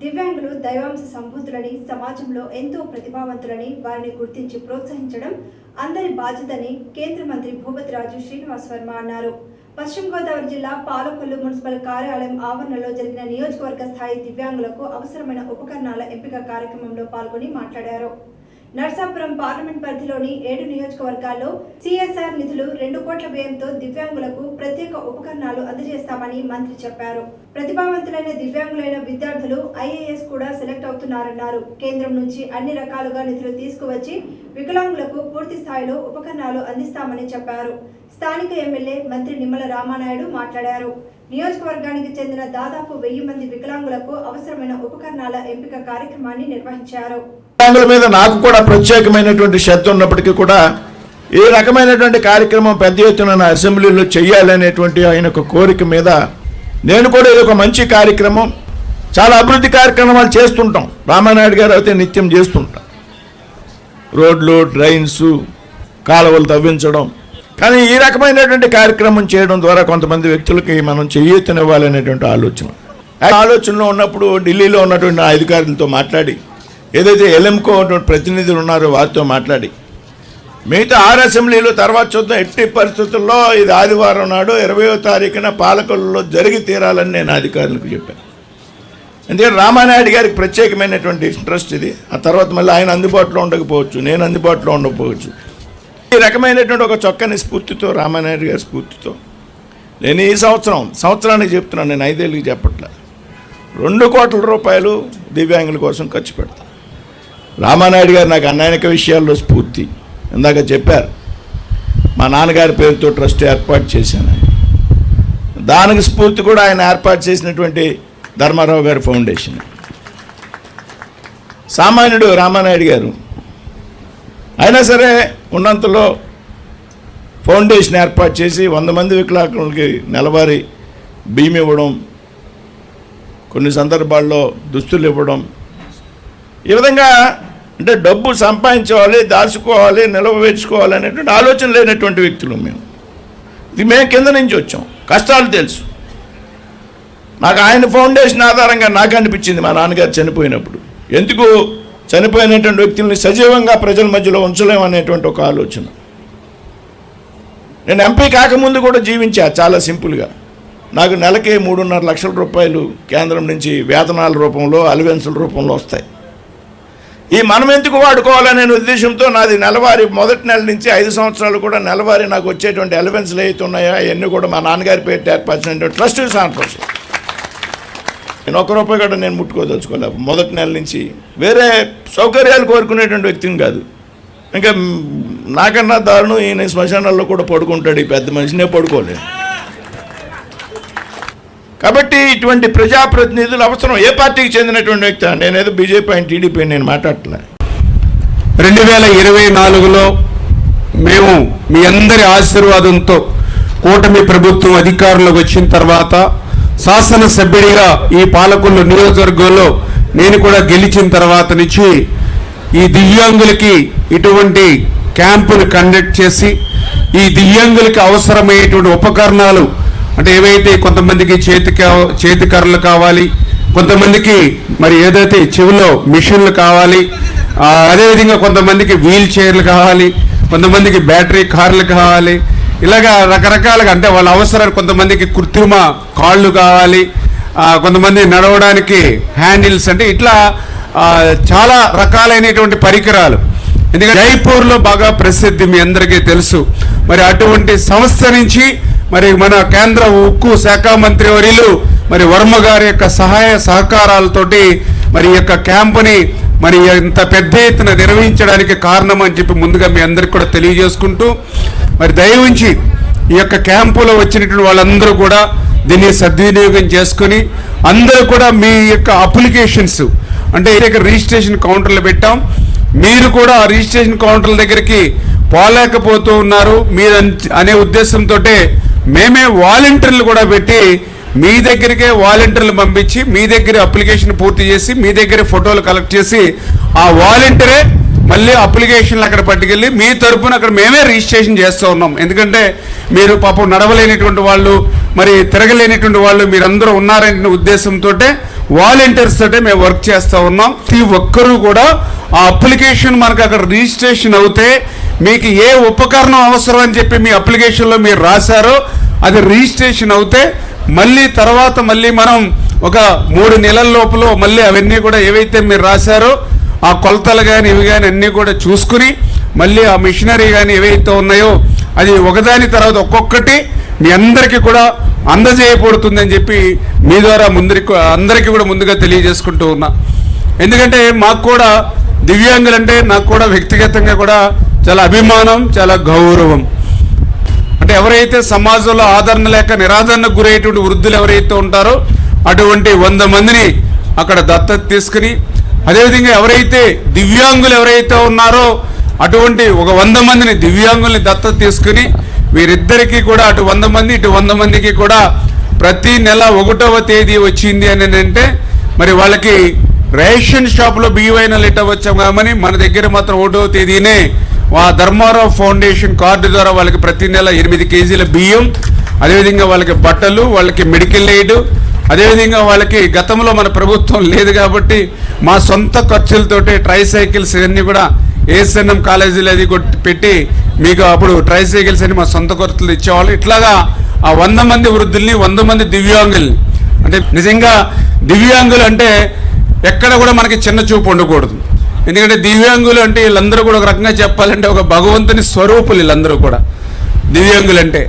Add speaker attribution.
Speaker 1: దివ్యాంగులు దైవాంశ సంభూతులని సమాజంలో ఎంతో ప్రతిభావంతులని వారిని గుర్తించి ప్రోత్సహించడం అందరి బాధ్యతని కేంద్ర మంత్రి భూపతిరాజు శ్రీనివాస్ వర్మ అన్నారు. పశ్చిమ గోదావరి జిల్లా పాలకొల్లు మున్సిపల్ కార్యాలయం ఆవరణలో జరిగిన నియోజకవర్గ స్థాయి దివ్యాంగులకు అవసరమైన ఉపకరణాల ఎంపిక కార్యక్రమంలో పాల్గొని మాట్లాడారు. నర్సాపురం పార్లమెంట్ పరిధిలోని ఏడు నియోజకవర్గాల్లో సిఎస్ఆర్ నిధులు రెండు కోట్ల వ్యయంతో దివ్యాంగులకు ప్రత్యేక ఉపకరణాలు అందజేస్తామని మంత్రి చెప్పారు. ప్రతిభావంతులైన దివ్యాంగులైన విద్యార్థులు ఐఏఎస్ కూడా సెలెక్ట్ అవుతున్నారన్నారు. కేంద్రం నుంచి అన్ని రకాలుగా నిధులు తీసుకువచ్చి వికలాంగులకు పూర్తి స్థాయిలో ఉపకరణాలు అందిస్తామని చెప్పారు. స్థానిక ఎమ్మెల్యే మంత్రి నిమ్మల రామానాయుడు మాట్లాడారు. నియోజకవర్గానికి చెందిన దాదాపు వెయ్యి మంది వికలాంగులకు అవసరమైన ఉపకరణాల ఎంపిక కార్యక్రమాన్ని నిర్వహించారు.
Speaker 2: దివ్యాంగుల మీద నాకు కూడా ప్రత్యేకమైనటువంటి శ్రద్ధ ఉన్నప్పటికీ కూడా ఏ రకమైనటువంటి కార్యక్రమం పెద్ద ఎత్తున అసెంబ్లీలో చేయాలనేటువంటి ఆయన ఒక కోరిక మీద నేను కూడా ఇది ఒక మంచి కార్యక్రమం. చాలా అభివృద్ధి కార్యక్రమాలు చేస్తుంటాం. రామానాయుడు గారు అయితే నిత్యం చేస్తుంటాం. రోడ్లు డ్రైన్స్ కాలువలు తవ్వించడం. కానీ ఈ రకమైనటువంటి కార్యక్రమం చేయడం ద్వారా కొంతమంది వ్యక్తులకి మనం చెయ్యెత్తనివ్వాలనేటువంటి ఆలోచన. ఆ ఆలోచనలో ఉన్నప్పుడు ఢిల్లీలో ఉన్నటువంటి అధికారులతో మాట్లాడి ఏదైతే ఎల్ఎంకో ప్రతినిధులు ఉన్నారో వారితో మాట్లాడి మిగతా ఆరు అసెంబ్లీలు తర్వాత చూద్దాం ఎట్టి పరిస్థితుల్లో ఇది ఆదివారం నాడు ఇరవయో తారీఖున పాలకుల్లో జరిగి తీరాలని నేను అధికారులకు చెప్పాను. ఎందుకంటే రామానాయుడు గారికి ప్రత్యేకమైనటువంటి ఇంట్రెస్ట్ ఇది. ఆ తర్వాత మళ్ళీ ఆయన అందుబాటులో ఉండకపోవచ్చు నేను అందుబాటులో ఉండకపోవచ్చు. ఈ రకమైనటువంటి ఒక చొక్కని స్ఫూర్తితో రామానాయుడు గారి స్ఫూర్తితో నేను ఈ సంవత్సరం సంవత్సరానికి చెప్తున్నాను నేను ఐదేళ్ళకి చెప్పట్లే. రెండు కోట్ల రూపాయలు దివ్యాంగుల కోసం ఖర్చు పెడతాను. రామానాయుడు గారు నాకు అనేక విషయాల్లో స్ఫూర్తి. ఇందాక చెప్పారు మా నాన్నగారి పేరుతో ట్రస్ట్ ఏర్పాటు చేశాను. దానికి స్ఫూర్తి కూడా ఆయన ఏర్పాటు చేసినటువంటి ధర్మారావు గారి ఫౌండేషన్. సామాన్యుడు రామానాయుడు గారు అయినా సరే ఉన్నంతలో ఫౌండేషన్ ఏర్పాటు చేసి వంద మంది వికలాంగులకి నెలవారీ బియ్యం ఇవ్వడం కొన్ని సందర్భాల్లో దుస్తులు ఇవ్వడం ఈ విధంగా అంటే డబ్బు సంపాదించుకోవాలి దాచుకోవాలి నిల్వ అనేటువంటి ఆలోచన లేనటువంటి వ్యక్తులు మేము. ఇది మేము కింద నుంచి వచ్చాం. కష్టాలు తెలుసు. నాకు ఆయన ఫౌండేషన్ ఆధారంగా నాకు అనిపించింది మా నాన్నగారు చనిపోయినప్పుడు. ఎందుకు? చనిపోయినటువంటి వ్యక్తుల్ని సజీవంగా ప్రజల మధ్యలో ఉంచలేం అనేటువంటి ఒక ఆలోచన. నేను ఎంపీ కాకముందు కూడా జీవించా చాలా సింపుల్గా. నాకు నెలకి మూడున్నర లక్షల రూపాయలు కేంద్రం నుంచి వేతనాల రూపంలో అలవెన్సుల రూపంలో వస్తాయి. ఈ మనం ఎందుకు వాడుకోవాలనే ఉద్దేశంతో నాది నెలవారీ మొదటి నెల నుంచి ఐదు సంవత్సరాలు కూడా నెలవారీ నాకు వచ్చేటువంటి ఎలవెన్స్లు ఏవైతే ఉన్నాయో అవన్నీ కూడా మా నాన్నగారి పేరు ఏర్పరిచినటువంటి ట్రస్ట్ సాంప్రదాయం నేను ఒక్క రూపాయి కూడా నేను ముట్టుకోదలుచుకోలేదు. మొదటి నెల నుంచి వేరే సౌకర్యాలు కోరుకునేటువంటి వ్యక్తిని కాదు. ఇంకా నాకన్నా దారుణం ఈయన శ్మశానాల్లో కూడా పడుకుంటాడు. ఈ పెద్ద మనిషినే పడుకోలేదు కాబట్టి ఇటువంటి ప్రజాప్రతినిధులు అవసరం. ఏ పార్టీకి చెందినటువంటి వ్యక్తి? నేనేదో బీజేపీ అండ్ టీడీపీ నేను మాట్లాడుతున్నా.
Speaker 3: రెండు వేల ఇరవై నాలుగులో మేము మీ అందరి ఆశీర్వాదంతో కూటమి ప్రభుత్వం అధికారంలోకి వచ్చిన తర్వాత శాసనసభ్యుడిగా ఈ పాలకులు నియోజకవర్గంలో నేను కూడా గెలిచిన తర్వాత నుంచి ఈ దివ్యాంగులకి ఇటువంటి క్యాంపును కండక్ట్ చేసి ఈ దివ్యాంగులకి అవసరమయ్యేటువంటి ఉపకరణాలు అంటే ఏవైతే కొంతమందికి చేతి చేతి కర్రలు కావాలి కొంతమందికి మరి ఏదైతే చెవిలో మిషన్లు కావాలి అదేవిధంగా కొంతమందికి వీల్ చైర్లు కావాలి కొంతమందికి బ్యాటరీ కార్లు కావాలి ఇలాగా రకరకాలుగా అంటే వాళ్ళ అవసరాలు కొంతమందికి కృత్రిమ కాళ్ళు కావాలి కొంతమంది నడవడానికి హ్యాండిల్స్ అంటే ఇట్లా చాలా రకాలైనటువంటి పరికరాలు. ఎందుకంటే జైపూర్లో బాగా ప్రసిద్ధి మీ అందరికీ తెలుసు. మరి అటువంటి సంస్థ నుంచి మరి మన కేంద్ర ఉక్కు శాఖ మంత్రి వర్యులు మరి వర్మ గారి యొక్క సహాయ సహకారాలతోటి మరి యొక్క క్యాంపుని మరి ఇంత పెద్ద ఎత్తున నిర్వహించడానికి కారణం అని చెప్పి ముందుగా మీ అందరికి కూడా తెలియజేసుకుంటూ మరి దయవుంచి ఈ యొక్క క్యాంపులో వచ్చినటువంటి వాళ్ళందరూ కూడా దీన్ని సద్వినియోగం చేసుకొని అందరూ కూడా మీ యొక్క అప్లికేషన్స్ అంటే ఈ రిజిస్ట్రేషన్ కౌంటర్లు పెట్టాం మీరు కూడా ఆ రిజిస్ట్రేషన్ కౌంటర్ల దగ్గరికి పోలేకపోతూ ఉన్నారు. మీరు అనే ఉద్దేశంతో మేమే వాలంటీర్లు కూడా పెట్టి మీ దగ్గరికే వాలంటీర్లు పంపించి మీ దగ్గర అప్లికేషన్ పూర్తి చేసి మీ దగ్గర ఫోటోలు కలెక్ట్ చేసి ఆ వాలంటీరే మళ్ళీ అప్లికేషన్లు అక్కడ పట్టుకెళ్ళి మీ తరపున అక్కడ మేమే రిజిస్ట్రేషన్ చేస్తూ ఉన్నాం. ఎందుకంటే మీరు పాపం నడవలేనటువంటి వాళ్ళు మరి తిరగలేనటువంటి వాళ్ళు మీరందరూ ఉన్నారనే ఉద్దేశంతో వాలంటీర్స్ తోటే మేము వర్క్ చేస్తూ ఉన్నాం. ప్రతి ఒక్కరూ కూడా ఆ అప్లికేషన్ మనకు అక్కడ రిజిస్ట్రేషన్ అవుతే మీకు ఏ ఉపకరణం అవసరం అని చెప్పి మీ అప్లికేషన్లో మీరు రాశారో అది రిజిస్ట్రేషన్ అవుతే మళ్ళీ తర్వాత మళ్ళీ మనం ఒక మూడు నెలల లోపల మళ్ళీ అవన్నీ కూడా ఏవైతే మీరు రాశారో ఆ కొలతలు కానీ ఇవి కానీ అన్నీ కూడా చూసుకుని మళ్ళీ ఆ మిషనరీ కానీ ఏవైతే ఉన్నాయో అది ఒకదాని తర్వాత ఒక్కొక్కటి మీ అందరికీ కూడా అందజేయబడుతుందని చెప్పి మీ ద్వారా ముందరికి అందరికీ కూడా ముందుగా తెలియజేసుకుంటూ ఉన్నా. ఎందుకంటే మాకు కూడా దివ్యాంగులంటే నాకు కూడా వ్యక్తిగతంగా కూడా చాలా అభిమానం చాలా గౌరవం. అంటే ఎవరైతే సమాజంలో ఆదరణ లేక నిరాదరణకు గురయ్యేటువంటి వృద్ధులు ఎవరైతే ఉంటారో అటువంటి వంద మందిని అక్కడ దత్తత తీసుకుని అదేవిధంగా ఎవరైతే దివ్యాంగులు ఎవరైతే ఉన్నారో అటువంటి ఒక వంద మందిని దివ్యాంగుల్ని దత్తత తీసుకుని వీరిద్దరికీ కూడా అటు వంద మంది ఇటు వంద మందికి కూడా ప్రతి నెల ఒకటవ తేదీ వచ్చింది అని అంటే మరి వాళ్ళకి రేషన్ షాప్లో బియ్యమైన లిటర్ వచ్చామని మన దగ్గర మాత్రం ఒకటవ తేదీనే ఆ ధర్మారావు ఫౌండేషన్ కార్డు ద్వారా వాళ్ళకి ప్రతి నెల ఎనిమిది కేజీల బియ్యం అదేవిధంగా వాళ్ళకి బట్టలు వాళ్ళకి మెడికల్ ఎయిడ్ అదేవిధంగా వాళ్ళకి గతంలో మన ప్రభుత్వం లేదు కాబట్టి మా సొంత ఖర్చులతోటి ట్రై సైకిల్స్ ఇవన్నీ కూడా ఏఎస్ఎన్ఎం కాలేజీలు అది కొట్టి పెట్టి మీకు అప్పుడు ట్రై సైకిల్స్ అని మా సొంత ఖర్చులు ఇచ్చేవాళ్ళు. ఇట్లాగా ఆ వంద మంది వృద్ధుల్ని వంద మంది దివ్యాంగుల్ని అంటే నిజంగా దివ్యాంగులు అంటే ఎక్కడ కూడా మనకి చిన్న చూపు ఉండకూడదు. ఎందుకంటే దివ్యాంగులు అంటే వీళ్ళందరూ కూడా ఒక రకంగా చెప్పాలంటే ఒక భగవంతుని స్వరూపులు వీళ్ళందరూ కూడా. దివ్యాంగులు అంటే